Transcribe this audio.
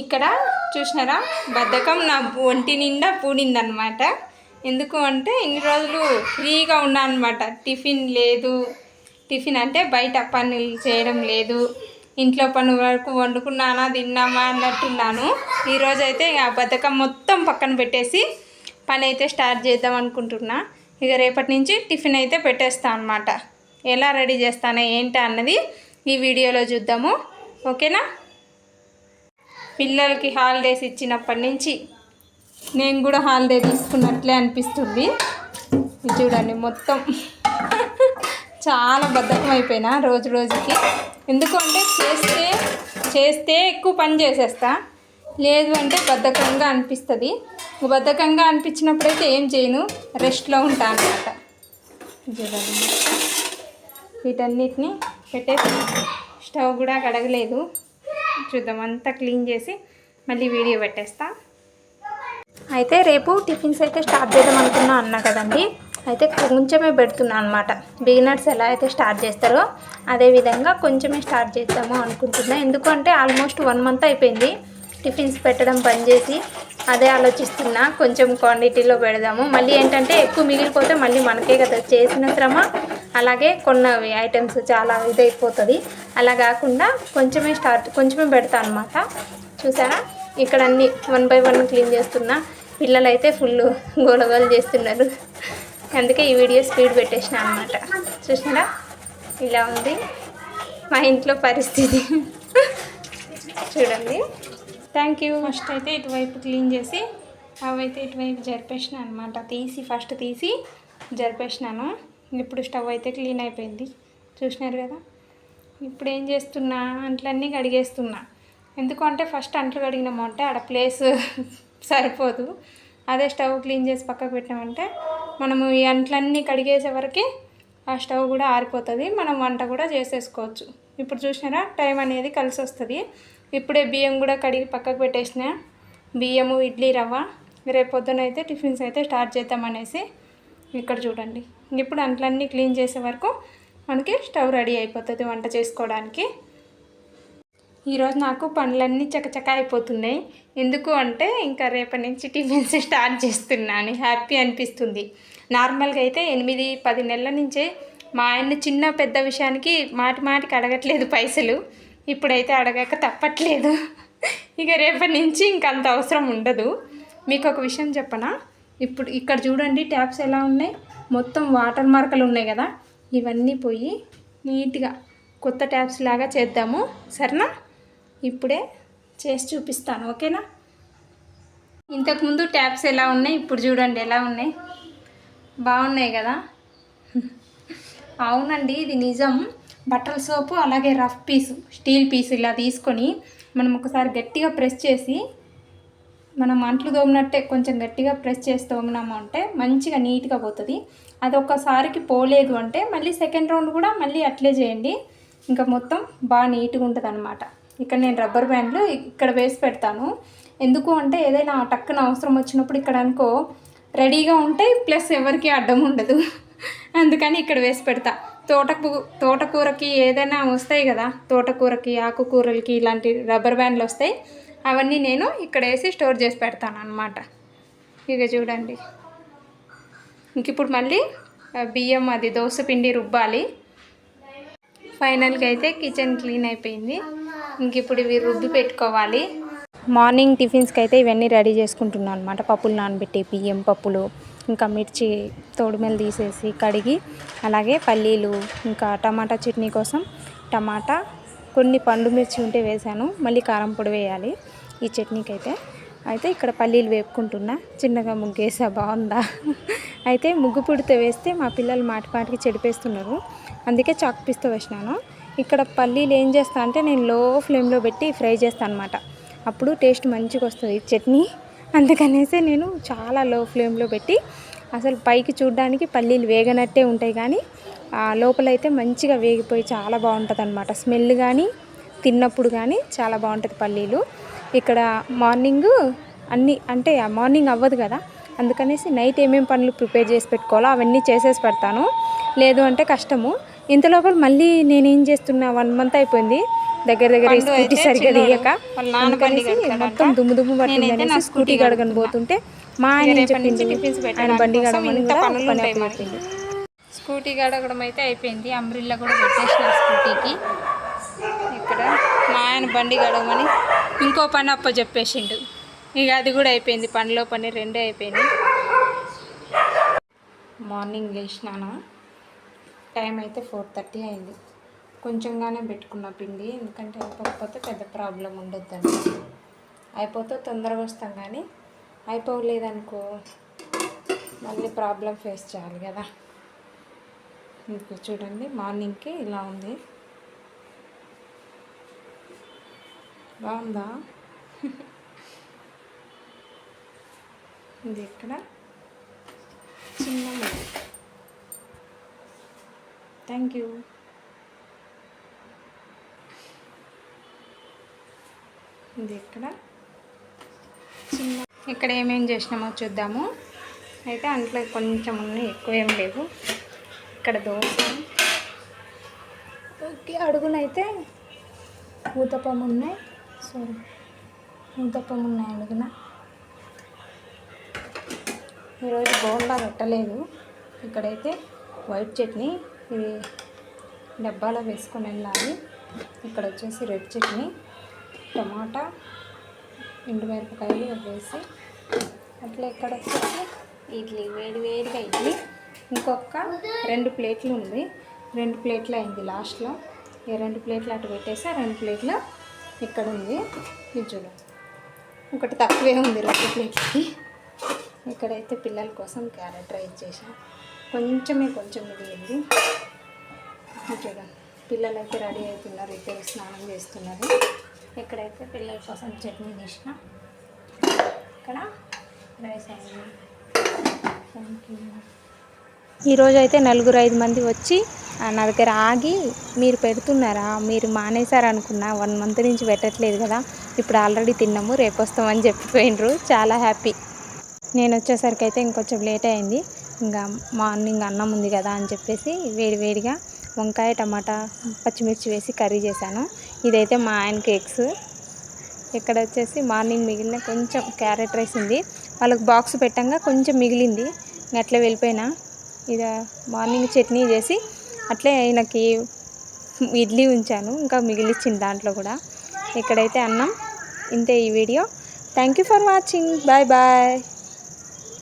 ఇక్కడ చూసినారా? బద్ధకం నా ఒంటి నిండా పూడిందనమాట ఎందుకు అంటే ఇన్ని రోజులు ఫ్రీగా ఉన్నానమాట టిఫిన్ లేదు. టిఫిన్ అంటే బయట పనులు చేయడం లేదు. ఇంట్లో పని వరకు వండుకున్నానా తిన్నామా అన్నట్టున్నాను. ఈరోజు అయితే ఆ బద్ధకం మొత్తం పక్కన పెట్టేసి పని అయితే స్టార్ట్ చేద్దాం అనుకుంటున్నా. ఇక రేపటి నుంచి టిఫిన్ అయితే పెట్టేస్తాను అనమాట ఎలా రెడీ చేస్తానో ఏంటి అన్నది ఈ వీడియోలో చూద్దాము. ఓకేనా? పిల్లలకి హాలిడేస్ ఇచ్చినప్పటి నుంచి నేను కూడా హాలిడే తీసుకున్నట్లే అనిపిస్తుంది. చూడండి మొత్తం. చాలా బద్ధకం అయిపోయినా రోజు రోజుకి. ఎందుకంటే చేస్తే చేస్తే ఎక్కువ పని చేసేస్తా. లేదు అంటే బద్ధకంగా అనిపిస్తుంది. బద్ధకంగా అనిపించినప్పుడైతే ఏం చేయను. రెస్ట్లో ఉంటా అనమాట చూడండి. వీటన్నిటిని పెట్టేసి స్టవ్ కూడా కడగలేదు. చూద్దాం అంతా క్లీన్ చేసి మళ్ళీ వీడియో పెట్టేస్తా. అయితే రేపు టిఫిన్స్ అయితే స్టార్ట్ చేద్దాం అనుకున్నా అన్నా కదండి. అయితే కొంచెమే పెడుతున్నా అనమాట బిగినర్స్ ఎలా అయితే స్టార్ట్ చేస్తారో అదే విధంగా కొంచెమే స్టార్ట్ చేద్దాము అనుకుంటున్నా. ఎందుకంటే ఆల్మోస్ట్ వన్ మంత్ అయిపోయింది టిఫిన్స్ పెట్టడం బంద్ చేసి అదే ఆలోచిస్తున్నా. కొంచెం క్వాంటిటీలో పెడదాము. మళ్ళీ ఏంటంటే ఎక్కువ మిగిలిపోతే మళ్ళీ మనకే కదా. చేసిన శ్రమ అలాగే కొన్నవి ఐటమ్స్ చాలా ఇదైపోతుంది. అలా కాకుండా కొంచెమే స్టార్ట్ కొంచెమే పెడతా అనమాట చూసారా? ఇక్కడ అన్ని వన్ బై వన్ క్లీన్ చేస్తున్నా పిల్లలు అయితే ఫుల్ గోలగోలు చేస్తున్నారు. అందుకే ఈ వీడియో స్పీడ్ పెట్టేసిన అనమాట చూసినారా? ఇలా ఉంది మా ఇంట్లో పరిస్థితి. చూడండి. థ్యాంక్ యూ ఫస్ట్ అయితే ఇటువైపు క్లీన్ చేసి అవైతే ఇటువైపు జరిపేసిన అనమాట తీసి ఫస్ట్ తీసి జరిపేసినాను. ఇప్పుడు స్టవ్ అయితే క్లీన్ అయిపోయింది. చూసినారు కదా? ఇప్పుడు ఏం చేస్తున్నా? అంట్లన్నీ కడిగేస్తున్నా. ఎందుకంటే ఫస్ట్ అంట్లు కడిగినాము అంటే ఆడ ప్లేస్ సరిపోదు. అదే స్టవ్ క్లీన్ చేసి పక్కకు పెట్టామంటే మనము ఈ అంట్లన్నీ కడిగేసే వరకు ఆ స్టవ్ కూడా ఆరిపోతుంది. మనం వంట కూడా చేసేసుకోవచ్చు. ఇప్పుడు చూసినారా? టైం అనేది కలిసి వస్తుంది. ఇప్పుడే బియ్యం కూడా కడిగి పక్కకు పెట్టేసిన. బియ్యము ఇడ్లీ రవ్వ. రేపు పొద్దున అయితే టిఫిన్స్ అయితే స్టార్ట్ చేద్దామనేసి ఇక్కడ చూడండి. ఇప్పుడు అంట్లన్నీ క్లీన్ చేసే వరకు మనకి స్టవ్ రెడీ అయిపోతుంది వంట చేసుకోవడానికి. ఈరోజు నాకు పనులన్నీ చకచక అయిపోతున్నాయి. ఎందుకు అంటే ఇంకా రేపటి నుంచి టిఫిన్స్ స్టార్ట్ చేస్తున్నాను. హ్యాపీ అనిపిస్తుంది. నార్మల్గా అయితే ఎనిమిది పది నెలల నుంచే మా ఆయన చిన్న పెద్ద విషయానికి మాటి మాటికి అడగట్లేదు పైసలు. ఇప్పుడైతే అడగక తప్పట్లేదు. ఇక రేపటి నుంచి ఇంక అంత అవసరం ఉండదు. మీకు ఒక విషయం చెప్పనా? ఇప్పుడు ఇక్కడ చూడండి ట్యాప్స్ ఎలా ఉన్నాయి. మొత్తం వాటర్ మార్కలు ఉన్నాయి కదా ఇవన్నీ పోయి నీట్గా కొత్త ట్యాప్స్ లాగా చేద్దాము. సరేనా? ఇప్పుడే చేసి చూపిస్తాను ఓకేనా? ఇంతకుముందు ట్యాప్స్ ఎలా ఉన్నాయి ఇప్పుడు చూడండి ఎలా ఉన్నాయి. బాగున్నాయి కదా? అవునండి ఇది నిజం. బట్టల సోపు అలాగే రఫ్ పీసు స్టీల్ పీస్ ఇలా తీసుకొని మనం ఒకసారి గట్టిగా ప్రెస్ చేసి మనం అంట్లు తోమినట్టే కొంచెం గట్టిగా ప్రెస్ చేసి తోమినాము అంటే మంచిగా నీట్గా పోతుంది. అది ఒక్కసారికి పోలేదు అంటే మళ్ళీ సెకండ్ రౌండ్ కూడా మళ్ళీ అట్లే చేయండి. ఇంకా మొత్తం బాగా నీట్గా ఉంటుంది అనమాట ఇక్కడ నేను రబ్బర్ బ్యాండ్లు ఇక్కడ వేసి పెడతాను. ఎందుకు అంటే ఏదైనా టక్కున అవసరం వచ్చినప్పుడు ఇక్కడ అనుకో రెడీగా ఉంటే ప్లస్ ఎవరికి అడ్డం ఉండదు. అందుకని ఇక్కడ వేసి పెడతా. తోటకూ తోటకూరకి ఏదైనా వస్తాయి కదా తోటకూరకి ఆకుకూరలకి ఇలాంటి రబ్బర్ బ్యాండ్లు వస్తాయి. అవన్నీ నేను ఇక్కడ వేసి స్టోర్ చేసి పెడతాను అనమాట ఇక చూడండి. ఇంక ఇప్పుడు మళ్ళీ బియ్యం అది దోశ పిండి రుబ్బాలి. ఫైనల్గా అయితే కిచెన్ క్లీన్ అయిపోయింది. ఇంక ఇప్పుడు ఇవి రుబ్బి పెట్టుకోవాలి. మార్నింగ్ టిఫిన్స్కి అయితే ఇవన్నీ రెడీ చేసుకుంటున్నాను అనమాట పప్పులు నానబెట్టి బియ్యం పప్పులు ఇంకా మిర్చి తోడుమెలు తీసేసి కడిగి అలాగే పల్లీలు ఇంకా టమాటా చట్నీ కోసం టమాటా కొన్ని పండు మిర్చి ఉంటే వేసాను. మళ్ళీ కారం పొడి వేయాలి. ఈ చట్నీకి అయితే అయితే ఇక్కడ పల్లీలు వేపుకుంటున్నా. చిన్నగా ముగ్గేసా బాగుందా? అయితే ముగ్గు పుడితే వేస్తే మా పిల్లలు మాటి మాటికి చెడిపేస్తున్నారు. అందుకే చాక్ పీస్తో వేసినాను. ఇక్కడ పల్లీలు ఏం చేస్తా అంటే నేను లో ఫ్లేమ్లో పెట్టి ఫ్రై చేస్తాను అనమాట అప్పుడు టేస్ట్ మంచిగా వస్తుంది చట్నీ. అందుకనేసి నేను చాలా లో ఫ్లేమ్లో పెట్టి అసలు పైకి చూడడానికి పల్లీలు వేగనట్టే ఉంటాయి కానీ ఆ లోపలైతే మంచిగా వేగిపోయి చాలా బాగుంటుంది అనమాట స్మెల్ కానీ తిన్నప్పుడు కానీ చాలా బాగుంటుంది పల్లీలు. ఇక్కడ మార్నింగ్ అన్నీ అంటే మార్నింగ్ అవ్వదు కదా. అందుకనేసి నైట్ ఏమేమి పనులు ప్రిపేర్ చేసి పెట్టుకోవాలో అవన్నీ చేసేసి పెడతాను. లేదు అంటే కష్టము. ఇంత లోపల మళ్ళీ నేనేం చేస్తున్నా వన్ మంత్ అయిపోయింది. దగ్గర దగ్గర స్కూటీ సరిగ్గా. తీయక. మొత్తం దుమ్ము దుమ్ము నేనైతే పట్టింది నా అనేసి స్కూటీ గడగని పోతుంటే మా ఆయన ఆయన బండి కోసం గడగమని ఇంత కూడా పనులు పని ఉంటాయి అప్పు మనకి. చెప్పిండు స్కూటీ గడగడం అయితే అయిపోయింది. అంబ్రిల్లా కూడా పెట్టేసిన స్కూటీకి. ఇక్కడ మా ఆయన బండి గడవమని ఇంకో పని అప్ప చెప్పేసిండు. ఇక అది కూడా అయిపోయింది పనిలో పని రెండే అయిపోయింది. మార్నింగ్ లేచినాను? టైం అయితే ఫోర్ థర్టీ అయింది. కొంచెంగానే పెట్టుకున్న పిండి ఎందుకంటే అయిపోకపోతే పెద్ద ప్రాబ్లం ఉండొద్దండి అయిపోతే తొందరగా వస్తాం కానీ అయిపోలేదనుకో మళ్ళీ ప్రాబ్లం ఫేస్ చేయాలి కదా. మీకు చూడండి మార్నింగ్కి ఇలా ఉంది. బాగుందా? ఇది ఇక్కడ చిన్న థ్యాంక్ యూ. ఇది ఇక్కడ చిన్న ఇక్కడ ఏమేం చేసినామో చూద్దాము. అయితే అంట్లో కొంచెం ఉన్నాయి ఎక్కువ ఏం లేవు. ఇక్కడ దోశ. ఓకే అడుగునైతే ఊతపం ఉన్నాయి. సారీ. ఊతప్పం ఉన్నాయి అడుగున ఈరోజు బోండా పెట్టలేదు. ఇక్కడైతే వైట్ చట్నీ ఇది డబ్బాలో వేసుకొని వెళ్ళాలి. ఇక్కడ వచ్చేసి రెడ్ చట్నీ టమాటా ఎండుమిరపకాయలు వేసి అట్లా ఇక్కడ వచ్చేసి ఇడ్లీ వేడి వేడిగా ఇడ్లీ ఇంకొక రెండు ప్లేట్లు ఉంది. రెండు ప్లేట్లు అయింది లాస్ట్లో. ఈ రెండు ప్లేట్లు అటు పెట్టేసి రెండు ప్లేట్లు ఇక్కడ ఉంది ఇది చూడు. ఒకటి తక్కువే ఉంది రెండు ప్లేట్లకి. ఇక్కడైతే పిల్లల కోసం క్యారెట్ రైస్ చేసాను కొంచెమే కొంచెం మిగిలింది. ఇది చూడండి పిల్లలు అయితే రెడీ అవుతున్నారు ఇద్దరు స్నానం చేస్తున్నారు. ఇక్కడైతే పిల్లల కోసం చట్నీ చేసిన ఇక్కడ రైస్ అయింది. థ్యాంక్ యూ ఈరోజు అయితే నలుగురు ఐదు మంది వచ్చి నా దగ్గర ఆగి మీరు పెడుతున్నారా? మీరు మానేశారనుకున్నా వన్ మంత్ నుంచి పెట్టట్లేదు కదా. ఇప్పుడు ఆల్రెడీ తిన్నాము రేపు వస్తామని చెప్పిపోయినరు చాలా హ్యాపీ. నేను వచ్చేసరికి అయితే ఇంకొంచెం లేట్ అయింది. ఇంకా మార్నింగ్ అన్నం ఉంది కదా అని చెప్పేసి వేడి వేడిగా వంకాయ టమాటా పచ్చిమిర్చి వేసి కర్రీ చేశాను. ఇదైతే మా ఆయనకి ఎగ్స్ ఇక్కడ వచ్చేసి మార్నింగ్ మిగిలిన కొంచెం క్యారెట్ రైస్ ఉంది. వాళ్ళకి బాక్స్ పెట్టంగా కొంచెం మిగిలింది. అట్లా వెళ్ళిపోయినా. ఇది మార్నింగ్ చట్నీ చేసి అట్లే ఆయనకి ఇడ్లీ ఉంచాను ఇంకా మిగిలిచ్చింది దాంట్లో కూడా. ఇక్కడైతే అన్నం. ఇంతే ఈ video. Thank you for watching bye bye